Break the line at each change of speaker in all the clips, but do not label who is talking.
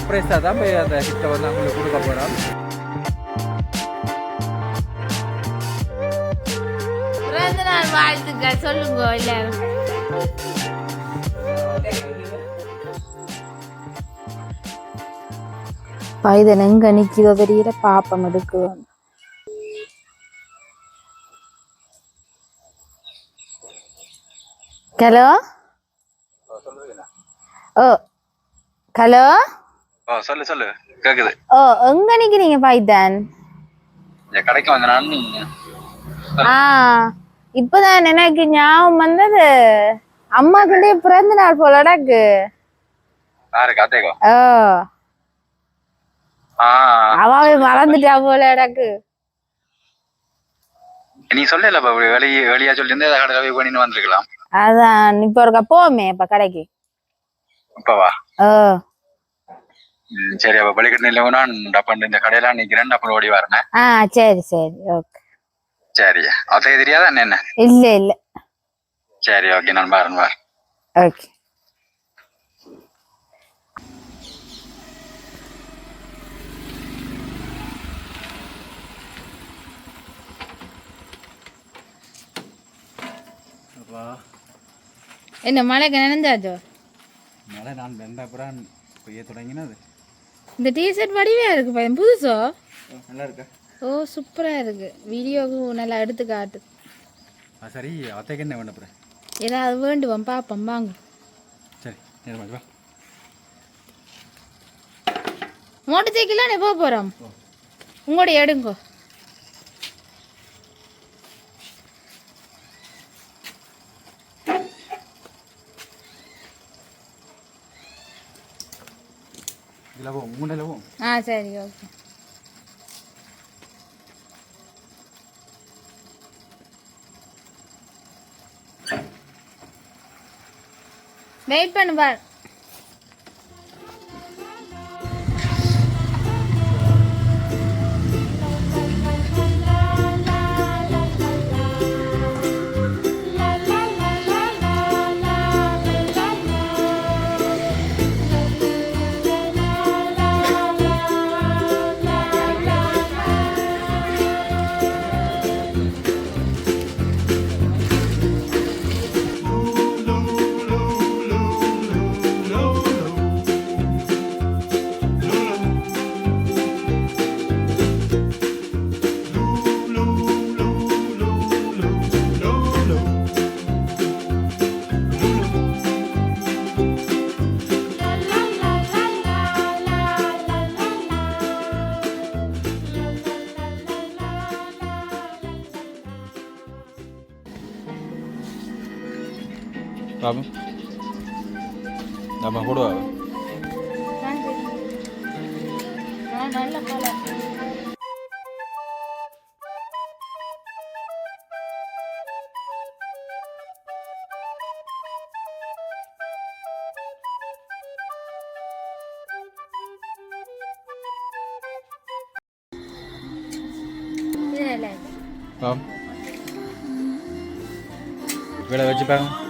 சர்ப்ரைஸாக தான் போய் அந்த கிஃப்ட்டை வந்து அவங்களுக்கு கொடுக்க போகிறோம்
வாழ்த்துக்கள் சொல்லுங்க எல்லாரும். பைதன் எங்க நிக்குதோ தெரியல பாப்பம் எடுக்கு ஹலோ? ஓ ஹலோ?
சொல்லு சொல்லு. கேட்குது
ஓ எங்க நிக்கிறீங்க பைதன்
கடைக்கு வந்த நான்
ஆ இப்பதான் எனக்கு ஞாபகம் வந்தது. அம்மாக்குள்ளே பிறந்த நாள் போலடாக்கு ஓ.
ஆ.
அவாவே மறந்துட்டா போல எனக்கு
நீ சொல்லல வெளியே வெளியா சொல்லியிருந்தா ஏதாவது கடையில் போய் பண்ணின்னு வந்திருக்கலாம்.
அதான் இப்ப ஒரு போவோமே இப்ப கடைக்கு.
இப்பவா
ஓ.
சரி அப்ப பள்ளிக்கட்டு இல்லைன்னா டப்பன் இந்த கடையில நிக்கிறேன் டப்பன் ஓடி வரேன்?
ஆ சரி சரி ஓகே.
சரி. அத்தைக்கு தெரியாதா என்ன
இல்ல இல்ல.
சரி ஓகே நான் பாருங்க பாரு
ஓகே. என்ன மழைக்கு நினைஞ்சாச்சோ
மழை நான் வெந்த அப்புறம் பெய்ய தொடங்கினது.
இந்த டிஷர்ட் வடிவே இருக்கு பையன் புதுசோ?
நல்லா இருக்கா?
ஓ சூப்பரா இருக்கு. வீடியோவும் நல்லா எடுத்து காட்டு.
சரி அத்தைக்கு என்ன பண்ண போகிறேன்
ஏதாவது வேண்டுவோம் பாப்போம் வாங்க.
சரி நேரமா வா.
மோட்டர் சைக்கிளானே போக போறோம். உங்களோட எடுங்கோ.
இதில் மூணு மூணில்
ஆ சரி ஓகே வெயிட் பண்ணு பார்.
பாபு நம்ம கூட
நல்ல கலர்
பாபு இவ்வளோ வச்சு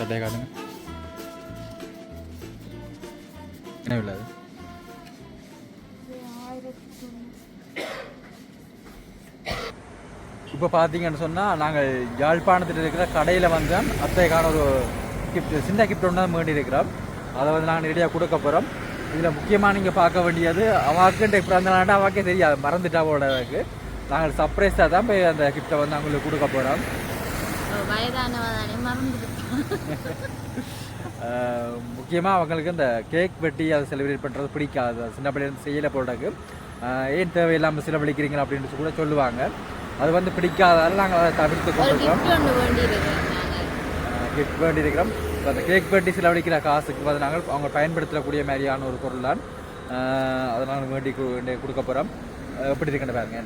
சட்டையை காட்டுங்க என்ன இல்லை அது? இப்போ பார்த்தீங்கன்னு சொன்னால் நாங்கள் யாழ்ப்பாணத்தில் இருக்கிற கடையில் வந்து அத்தைக்கான ஒரு கிஃப்ட் சின்ன கிஃப்ட் ஒன்று தான் வேண்டி இருக்கிறோம் அதை வந்து நாங்கள் ரெடியாக கொடுக்க போகிறோம் இதில் முக்கியமாக நீங்கள் பார்க்க வேண்டியது அவாக்குன்ற பிறந்த நாட்டு அவாக்கே தெரியாது. மறந்துட்டாவோடக்கு நாங்கள் சர்ப்ரைஸாக தான் போய் அந்த கிஃப்ட்டை வந்து அவங்களுக்கு கொடுக்க போகிறோம்
வயதானவதானே
முக்கியமாக அவங்களுக்கு இந்த கேக் வெட்டி அதை செலிப்ரேட் பண்ணுறது பிடிக்காது. சின்ன பிள்ளைங்க செய்யலை போடுறதுக்கு ஏன் தேவையில்லாமல் செலவழிக்கிறீங்க அப்படின்னு கூட சொல்லுவாங்க. அது வந்து பிடிக்காதால நாங்கள் அதை தவிர்த்து கொண்டிருக்கிறோம். கிஃப்ட் வேண்டியிருக்கிறோம் அந்த கேக் வெட்டி செலவழிக்கிற காசுக்கு வந்து நாங்கள் அவங்க பயன்படுத்தக்கூடிய மாதிரியான ஒரு பொருள் தான். அதை நாங்கள் வேண்டி கொடுக்க போகிறோம் எப்படி இருக்குன்னு பாருங்க.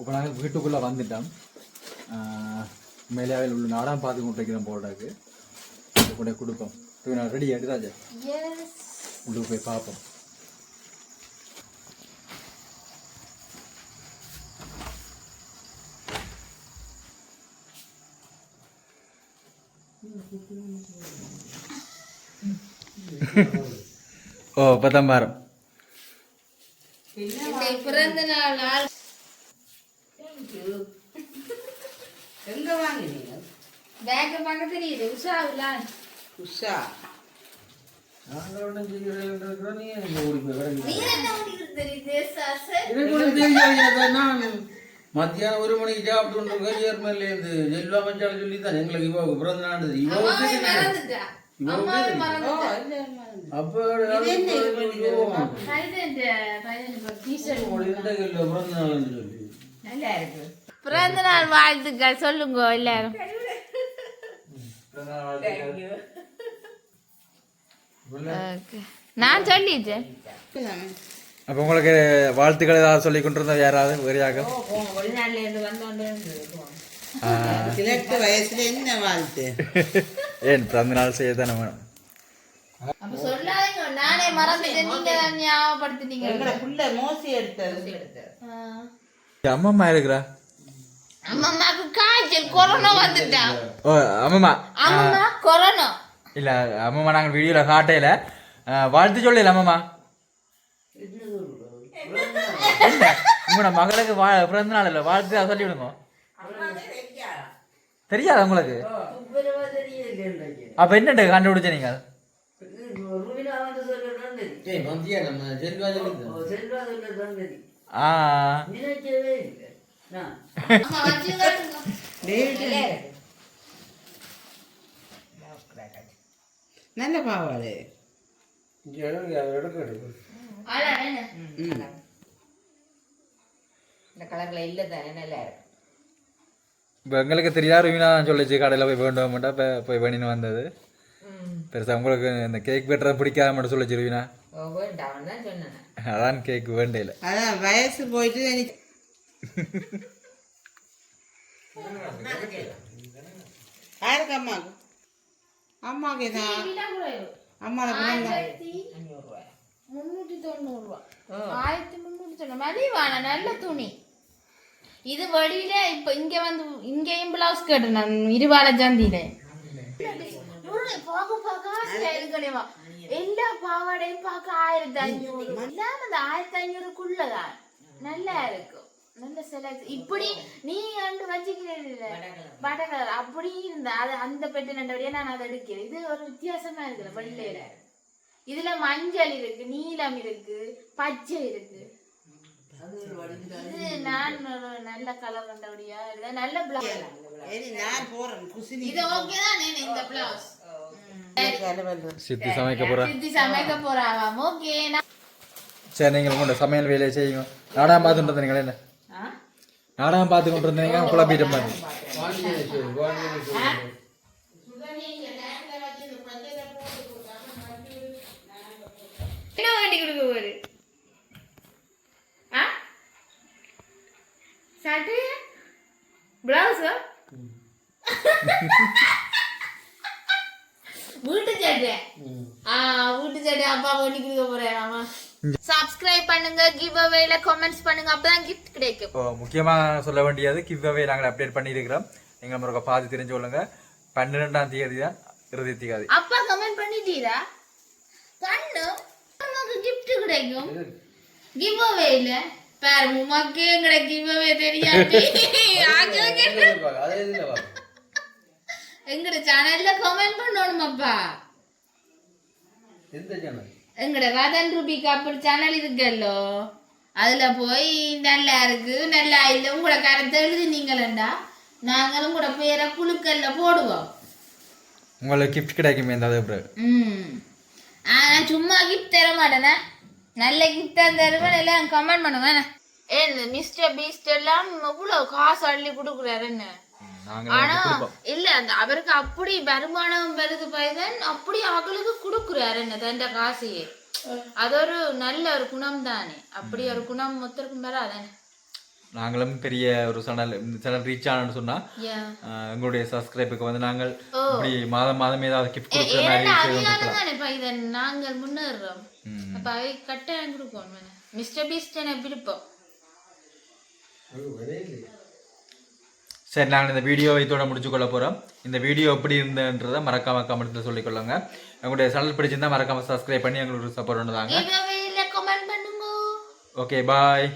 இப்போ நாங்கள் வீட்டுக்குள்ளே வந்துட்டோம். மேலேயாவில் உள்ள நாடாம் பார்த்து கொண்டிருக்கிறோம் போடாக்கு கூட கொடுப்போம். இப்போ நான் ரெடி
எஸ்
உள்ளே போய் பார்ப்போம். ஓ பத்தாம் பாரம்
இந்த பிறந்த நாள் நாள்
எங்க வாங்கினீங்க
பேக்க பார்க்க தெரியுது உஷாவுல
உஷா
நாங்கள் ஒன்றும் செய்கிறோம் நீ ஓடி போய்
நீ என்ன முடிக்கிறது தெரியுது சாசர்
எனக்கு ஒண்ணும் தெரியாது. நான் மத்தியானம் ஒரு மணிக்கு சாப்பிட்டு கரியர் மேல இருந்து செல்வா மச்சால சொல்லி தான் எங்களுக்கு இப்போ பிறந்த நாடு இவ
அம்மாவை மறந்துட்டா அம்மாவை
ஓ
மறந்துட்டா
இல்ல இல்ல.
அப்ப
இது என்ன இது பண்ணிக்கிறீங்க?
பைதன் பைதன் டீஷர்ட்
பிறந்த நாள்னு சொல்லி
நல்லா இருக்கு
பிறந்த நாள் வாழ்த்துக்கள் சொல்லுங்க எல்லாரும். நான் சொல்லிட்டேன்.
அப்போ உங்களுக்கு வாழ்த்துக்கள் ஏதாவது சொல்லி கொண்டிருந்தோம் யாராவது வேறு யாரும்
ஓ, போங்க வெளிநாட்டுல இருந்து வந்தோண்டு இருந்து போங்க. பதினெட்டு வயசுல என்ன வாழ்த்து?
ஏன் பிறந்த நாள் செய்ய தானே வேணும்?
அப்ப சொல்லாதீங்க நானே மறந்துட்டேன். நீங்க தான் ஞாபகப்படுத்தினீங்க
எங்கட புள்ள மோசி எடுத்தது.
ஆ.
அம்மம்மா இருக்கிறா?
அம்மம்மாக்கு காய்ச்சல் கொரோனா வந்துட்டா.
ஓ அம்மம்மா
அம்மம்மா கொரோனா.
இல்லை அம்மம்மா நாங்கள் வீடியோவில் காட்டையில் வாழ்த்து சொல்லல என்ன? உங்களோட மகளுக்கு வா பிறந்த நாள் இல்லை வாழ்த்து சொல்லி விடுங்க. தெரியாதா உங்களுக்கு? அப்போ என்னட்டு கண்டுபிடிச்ச
தான்.
ஆ.
இருக்கு
இப்போ எங்களுக்கு தெரியாது ரூவினா சொல்லிச்சு கடையில் போய் வேண்டும் மட்டும் இப்போ போய் பண்ணின்னு வந்தது பெருசாக உங்களுக்கு இந்த கேக் வெட்டுறது பிடிக்காத மட்டும் சொல்லிச்சு
சொன்னேன்
அதான் கேக் வேண்டையில்
அதான் வயசு போயிட்டு யாருக்கு அம்மாக்கு அம்மாக்கு தான்
இதெல்லாம் கூட இருக்கு.
அம்மாவை பிறந்த
ஆயிரத்தி முன்னூத்தி தொண்ணூறு மலிவான நல்ல துணி. இது வெளியில இப்ப இங்க வந்து இங்கேயும் பிளவுஸ் கேட்டு நான் இருவாள ஜந்தியில. எல்லா பாவாடையும் பார்க்க ஆயிரத்தி ஐநூறு. ஆயிரத்தி ஐநூறுக்குள்ளதான் நல்லா இருக்கும் நல்ல செலக்ட் இப்படி நீ அண்டு வச்சுக்கிறீங்க படகலர் அப்படி இருந்தா அது அந்த பெட்டு நண்டபடியா நான் அதை எடுக்கிறேன். இது ஒரு வித்தியாசமா இருக்குல்ல வெள்ளையில. இதுல மஞ்சள் இருக்கு நீலம் இருக்கு பச்சை இருக்கு. இது நான் ஒரு நல்ல கலர் கண்டபடியா இது நல்ல பிளவுஸ் ஓகே தான் இந்த பிளவுஸ்
சித்தி சமைக்க போகிறா
சித்தி சமைக்க போறாவாம் ஓகே
சரி நீங்கள் உங்களோட சமையல் வேலையை செய்யுங்க. நாடகம் பார்த்துட்டு இருந்தீங்களே என்ன? நாடகம் பார்த்து கொண்டு இருந்தீங்க குழப்பிட்ட மாதிரி
என்ன வேண்டி கொடுக்க போகுது? ஆ? சட்டை? பிளவுஸ் வீட்டு சட்டை. ஆ வீட்டு சட்டை அப்பா வேண்டி கொடுக்க போறேன் ஆமா. சப்ஸ்கிரைப் பண்ணுங்க கிவ் அவேல கமெண்ட்ஸ் பண்ணுங்க அப்பதான் கிஃப்ட் கிடைக்கும்.
இப்போ முக்கியமாக சொல்ல வேண்டியது கிவ்வே நாங்கள் அப்டேட் பண்ணியிருக்கிறோம். நீங்கள் நம்ம பார்த்து தெரிஞ்சு கொள்ளுங்க. பன்னிரெண்டாம் தேதி தான் இறுதி தேதி
அப்பா கமெண்ட் பண்ணிட்டீரா? கண்ணு நமக்கு கிஃப்ட் கிடைக்கும். கிவ் அவேல பாரு உமக்கு எங்கட கிவ் அவே தெரியாது. எங்கட சேனல்ல கமெண்ட் பண்ணணும் அப்பா
எந்த சேனல்
எங்கட வதன் ரூபி கப்பல் சேனல் இருக்குல்லோ அதுல போய் நல்லா இருக்கு நல்லா இல்ல உங்களோட கருத்தை எழுதினீங்களா நாங்களும் கூட பேரை குழுக்கள்ல போடுவோம்.
உங்களுக்கு கிஃப்ட் கிடைக்குமே இந்த அது
ம். ஆனா சும்மா கிஃப்ட் தர மாட்டேனே. நல்ல கிஃப்டா தருவேன் எல்லாம் கமெண்ட் பண்ணுவேன். ஏன் மிஸ்டர் பீஸ்ட் எல்லாம் இவ்வளவு காசு அள்ளி கொடுக்குறாரு என்ன?
நாங்கள்
ஆனா இல்ல அந்த அவருக்கு அப்படி வருமானம் வருது பைதன் அப்படி அவங்களுக்கு கொடுக்குறாரு என்ன தண்ட காசையே. அது ஒரு நல்ல ஒரு குணம் தானே. அப்படி ஒரு குணம் மொத்தருக்கும் வராதானே
நாங்களும் பெரிய ஒரு சேனல் இந்த சேனல் ரீச் ஆனோம்னு சொன்னால்
ஏன்
எங்களுடைய சப்ஸ்கிரைபுக்கு வந்து நாங்கள் இப்படி மாதம் மாதம் ஏதாவது கிஃப்ட் கொடுக்குற மாதிரி
நாங்கள் முன்னேறோம். அப்ப அவை கட்டாயம் கொடுக்கணும் மிஸ்டர் பீஸ்ட் எனக்கு விருப்பம்
சரி நாங்கள் இந்த வீடியோவை இதோட முடிச்சு கொள்ள போகிறோம் இந்த வீடியோ எப்படி இருந்ததுன்றதை மறக்காம கமெண்ட்டில் சொல்லிக்கொள்ளுங்க. எங்களுடைய சேனல் பிடிச்சிருந்தா மறக்காம சப்ஸ்கிரைப் பண்ணி எங்களுக்கு சப்போர்ட் பண்ணுதாங்க ஓகே
பாய்